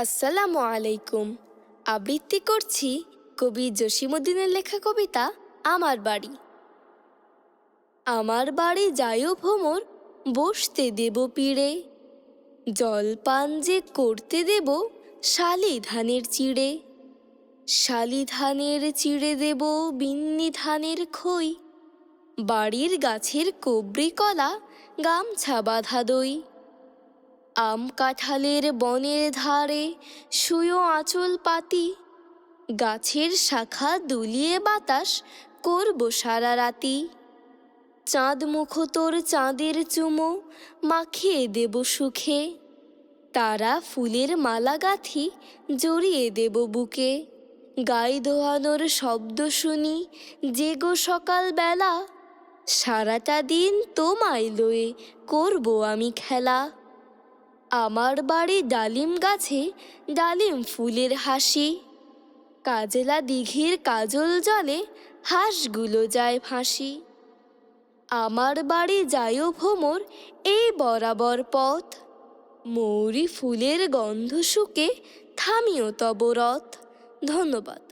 আসসালামু আলাইকুম। আবৃত্তি করছি কবি জসিমুদ্দিনের লেখা কবিতা আমার বাড়ি। আমার বাড়ি যাইও ভ্রমর, বসতে দেব পিড়ে। জলপান যে করতে দেব শালি ধানের চিড়ে। শালি ধানের চিড়ে দেব বিন্নি ধানের খই। বাড়ির গাছের কবরি কলা গামছা বাঁধা দই। আম কাঁঠালের বনের ধারে শুয়ো আঁচল পাতি। গাছের শাখা দুলিয়ে বাতাস করব সারা রাতি। চাঁদ মুখ তোর চাঁদের চুমো মাখিয়ে দেব সুখে। তারা ফুলের মালা গাঁথি জড়িয়ে দেব বুকে। গাই দোয়ানোর শব্দ শুনি যে গো সকালবেলা। সারাটা দিন তোমায় লয়ে করব আমি খেলা। আমার বাড়ি ডালিম গাছে ডালিম ফুলের হাসি। কাজলা দিঘির কাজল জলে হাঁসগুলো যায় ফাঁসি আমার বাড়ি যায়ও ভ্রমর এই বরাবর পথ। মৌরি ফুলের গন্ধ শুকে থামিও তব রথ। ধন্যবাদ।